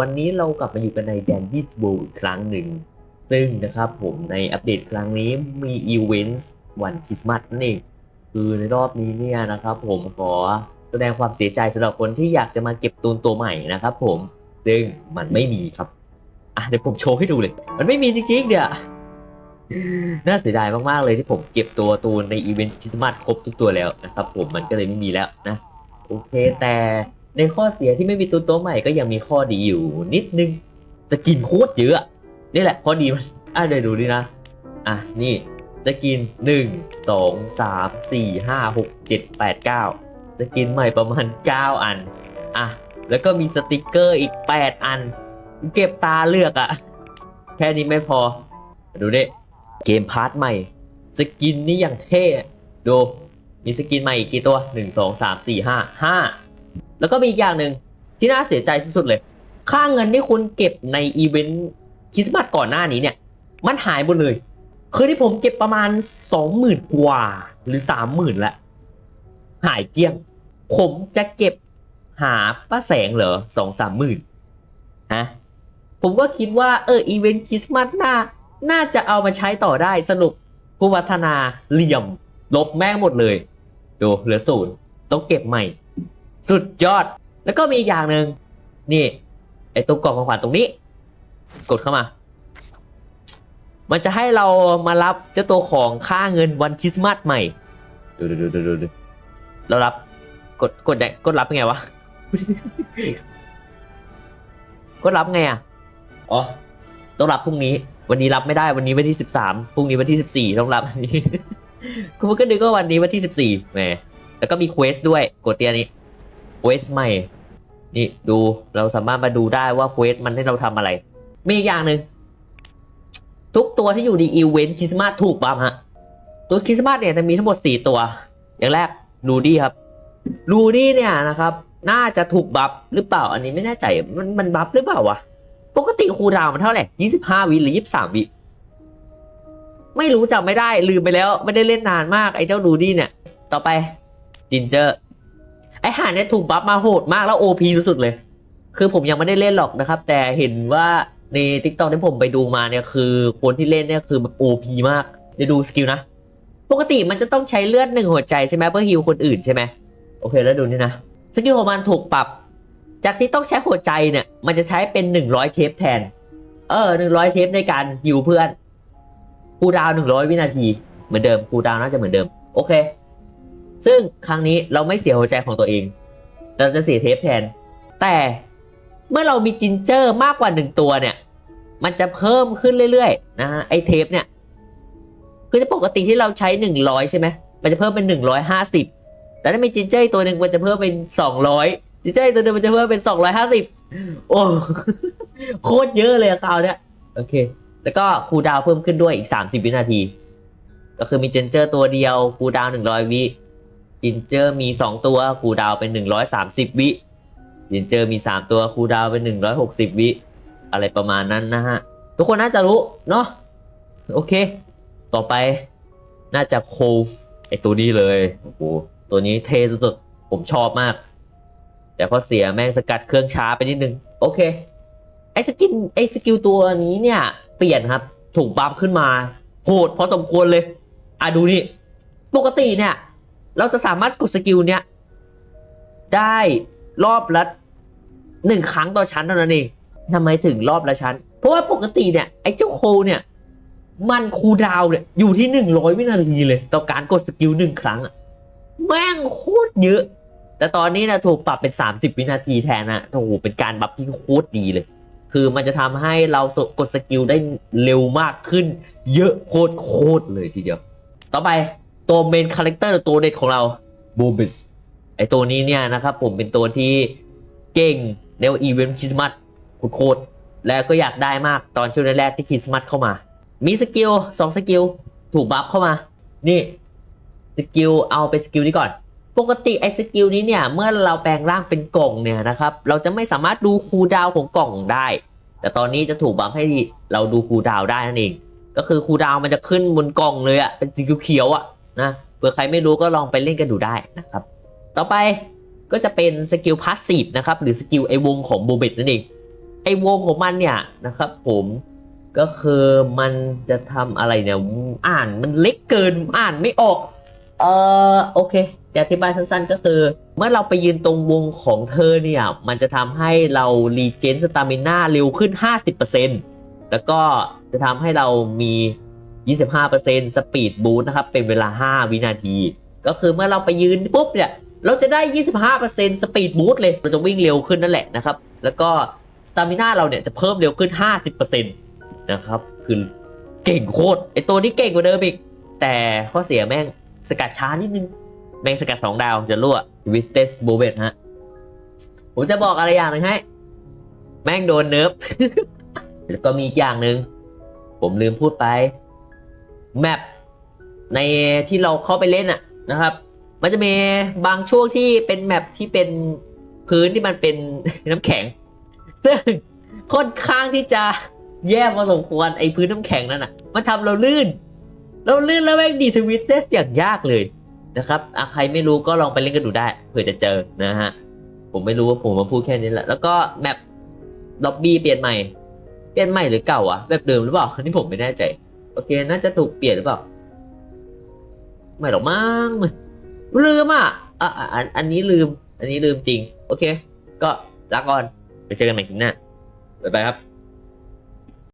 วันนี้เรากลับมาอยู่กันในแดนดิสบูอีกครั้งหนึ่ง ซึ่งนะครับผมในอัปเดตครั้งนี้มีอีเวนต์วันคริสต์มาสนั่คือในรอบนี้เนี่ยนะครับผมขอแสดงความเสียใจสำหรับคนที่อยากจะมาเก็บตูนตัวใหม่นะครับผมซึ่งมันไม่มีครับอะเดี๋ยวผมโชว์ให้ดูเลย มันไม่มีจริงๆเดี๋ยวน่าเสียดายมากๆเลยที่ผมเก็บตัวตูนในอีเวนต์คริสต์มาสครบทุกตัวแล้วนะครับผมมันก็เลยไม่มีแล้วนะ โอเค แต่ในข้อเสียที่ไม่มีตัวตัวใหม่ก็ยังมีข้อดีอยู่นิดนึงสกินโคตรเยอะนี่แหละข้อดีมันอะเดี๋ยวดูดินะ อะนี่สกินหนึ่งสองสามสี่ห้าหกเจ็ดแปดเก้าสกินใหม่ประมาณเก้าอัน อะ แล้วก็มีสติกเกอร์อีกแปดอัน เก็บตาเลือกอะแค่นี้ไม่พอ ดูดิเกมพาร์ทใหม่ สกินนี่อย่างเท่อะดู มีสกินใหม่อีกกี่ตัวหนึ่งสองสามสี่ห้าห้าแล้วก็มีอีกอย่างหนึ่งที่น่าเสียใจที่สุดเลย ค่าเงินที่คุณเก็บในอีเวนต์คริสต์มาสก่อนหน้านี้เนี่ย มันหายหมดเลย คือที่ผมเก็บประมาณสองหมื่นกว่าหรือสามหมื่นละ หายเกลี้ยง ผมจะเก็บหาป้าแสงเหรอสองสามหมื่นฮะผมก็คิดว่าเอออีเวนต์คริสต์มาสน่าน่าจะเอามาใช้ต่อได้สรุปผู้พัฒนาเหลี่ยม ลบแม่งหมดเลย ดูเหลือศูนย์ต้องเก็บใหม่ สุดยอด แล้วก็มีอีกอย่างหนึ่งนี่ ไอ้ตรงกล่องของขวัญตรงนี้ กดเข้ามา มันจะให้เรามารับเจ้าตัวของค่าเงินวันคริสต์มาสใหม่ ดูดูดูดูดูดูเรารับ กดกดได้กดรับยังไงวะ กดรับไงอะ อ๋อ ต้องรับพรุ่งนี้ วันนี้รับไม่ได้ วันนี้วันที่สิบสามพรุ่งนี้วันที่สิบสี่ต้องรับอันนี้ คุณก็นึกว่าวันนี้วันที่สิบสี่แหมแล้วก็มีเควสด้วยกดเตียนี้เควสใหม่ นี่ดูเราสามารถมาดูได้ว่าเควสมันให้เราทำอะไร มีอีกอย่างหนึ่งทุกตัวที่อยู่ในอีเวนต์คริสต์มาสถูกบัฟฮะ ตัวคริสต์มาสเนี่ยจะมีทั้งหมดสี่ตัว อย่างแรกลูดี้ครับลูดี้เนี่ยนะครับ น่าจะถูกบัฟหรือเปล่า อันนี้ไม่แน่ใจมันมันบัฟหรือเปล่าวะปกติคูดาวมันเท่าไหร่ยี่สิบห้าวิหรือยี่สิบสามวิ ไม่รู้จำไม่ได้ลืมไปแล้ว ไม่ได้เล่นนานมากไอ้เจ้าดูดี้เนี่ย ต่อไปจินเจอร์ไอ้ห่าเนี่ยถูกบัฟมาโหดมากแล้วโอพีสุดๆเลย คือผมยังไม่ได้เล่นหรอกนะครับ แต่เห็นว่าในทิกตอกที่ผมไปดูมาเนี่ยคือคนที่เล่นเนี่ยคือแบบโอพีมากเดี๋ยวดูสกิลนะ ปกติมันจะต้องใช้เลือดหนึ่งหัวใจใช่ไหมเพื่อฮิวคนอื่นใช่ไหมโอเคแล้วดูนี่นะสกิลของมันถูกปรับ จากที่ต้องใช้หัวใจเนี่ย มันจะใช้เป็นหนึ่งร้อยเทปแทน เออหนึ่งร้อยเทปในการฮิวเพื่อน คูดาวหนึ่งร้อยวินาที เหมือนเดิมคูดาวน่าจะเหมือนเดิม โอเค ซึ่งครั้งนี้เราไม่เสียหัวใจของตัวเอง เราจะเสียเทปแทน แต่เมื่อเรามีจินเจอร์มากกว่าหนึ่งตัวเนี่ย มันจะเพิ่มขึ้นเรื่อยๆนะฮะไอเทปเนี่ย คือจะปกติที่เราใช้หนึ่งร้อยใช่ไหมมันจะเพิ่มเป็นหนึ่งร้อยห้าสิบแต่ถ้ามีจินเจอร์ตัวหนึ่งมันจะเพิ่มเป็นสองร้อยจินเจอร์ตัวหนึ่งมันจะเพิ่มเป็นสองร้อยห้าสิบโอ้โคตรเยอะเลยคราวเนี้ยโอเค แล้วก็คูลดาวเพิ่มขึ้นด้วยอีกสามสิบวินาที ก็คือมีเจนเจอร์ตัวเดียวคูลดาวหนึ่งร้อยวิจินเจอร์มีสองตัวคูลดาวเป็นหนึ่งร้อยสามสิบวิจินเจอร์มีสามตัวคูลดาวเป็นหนึ่งร้อยหกสิบวิ อะไรประมาณนั้นนะฮะ ทุกคนน่าจะรู้เนาะโอเค ต่อไปน่าจะโคฟไอตัวนี้เลยโอ้โหตัวนี้เท่สุดๆผมชอบมาก แต่ข้อเสียแม่งสกัดเครื่องช้าไปนิดนึง โอเค ไอสกินไอสกิลตัวนี้เนี่ย เปลี่ยนครับ ถูกบัฟขึ้นมา โหดพอสมควรเลย อะดูนี่ ปกติเนี่ย เราจะสามารถกดสกิลเนี่ย ได้รอบละหนึ่งครั้งต่อชั้นเท่านั้นเองทำไมถึงรอบละชั้น เพราะว่าปกติเนี่ย ไอ้เจ้าโคเนี่ย มันคูดาวเนี่ย อยู่ที่หนึ่งร้อยวินาทีเลย ต่อการกดสกิลหนึ่งครั้งอะแม่งโคตรเยอะ แต่ตอนนี้นะถูกปรับเป็น 30 วินาทีแทนนะโอ้โหเป็นการบัฟที่โคตรดีเลย คือมันจะทำให้เรากดสกิลได้เร็วมากขึ้น เยอะโคตรโคตรเลยทีเดียว ต่อไปตัวเมนคาแรคเตอร์ตัวเด็ดของเราบูบิสไอตัวนี้เนี่ยนะครับผมเป็นตัวที่เก่งในอีเวนต์คริสต์มาสโคตรๆแล้วก็อยากได้มากตอนช่วงแรกๆที่คริสต์มาสเข้ามา มีสกิลสองสกิลถูกบัฟเข้ามา นี่สกิลเอาเป็นสกิลนี้ก่อน ปกติไอ้สกิลนี้เนี่ย เมื่อเราแปลงร่างเป็นกล่องเนี่ยนะครับ เราจะไม่สามารถดูคูดาวของกล่องได้ แต่ตอนนี้จะถูกบัฟให้เราดูคูดาวได้นั่นเอง ก็คือคูดาวมันจะขึ้นบนกล่องเลยอะเป็นสีเขียวๆอะนะเผื่อใครไม่รู้ก็ลองไปเล่นกันดูได้นะครับ ต่อไปก็จะเป็นสกิลพาสซีฟนะครับ หรือสกิลไอวงของโบเบตนั่นเอง ไอวงของมันเนี่ยนะครับผมก็คือมันจะทำอะไรเนี่ย อ่านมันเล็กเกินอ่านไม่ออก เออโอเค จะอธิบายสั้นๆ ก็คือ เมื่อเราไปยืนตรงวงของเธอเนี่ย มันจะทำให้เรารีเจนสตามิน่าเร็วขึ้น 50%แล้วก็จะทำให้เรามี 25%สปีดบูสต์นะครับ เป็นเวลา 5 วินาที ก็คือเมื่อเราไปยืนปุ๊บเนี่ย เราจะได้ 25%สปีดบูสต์เลยเราจะวิ่งเร็วขึ้นนั่นแหละนะครับ แล้วก็สตามิน่าเราเนี่ยจะเพิ่มเร็วขึ้น 50%นะครับ คือเก่งโคตรไอตัวนี้เก่งกว่าเดิมอีก แต่ข้อเสียแม่งสกัดช้านิดนึง แมงสกัดสองดาวจะรั่ววิเตสโบเบตฮะ ผมจะบอกอะไรอย่างหนึ่งให้ แม่งโดนเนิร์ฟแล้วก็มีอีกอย่างหนึ่ง ผมลืมพูดไป แมปในที่เราเข้าไปเล่นอะนะครับ มันจะมีบางช่วงที่เป็นแมปที่เป็นพื้นที่มันเป็นน้ำแข็ง ซึ่งค่อนข้างที่จะแย่พอสมควรไอ้พื้นน้ำแข็งนั่นอะมันทำเราลื่น เราลื่นแล้วแม่งดีทวิตเซสอย่างยากเลย นะครับอะใครไม่รู้ก็ลองไปเล่นกันดูได้เผื่อจะเจอนะฮะ ผมไม่รู้ว่าผมมาพูดแค่นี้แหละ แล้วก็แมปล็อบบี้เปลี่ยนใหม่ เปลี่ยนใหม่หรือเก่าอะแบบเดิมหรือเปล่าอันนี้ผมไม่แน่ใจ โอเค น่าจะถูกเปลี่ยนหรือเปล่า ไม่หรอกมั้งลืมอะอะอะอันอันนี้ลืม อันนี้ลืมจริง โอเค ก็ลาก่อน ไปเจอกันใหม่คลิปหน้าบ๊ายบายครับ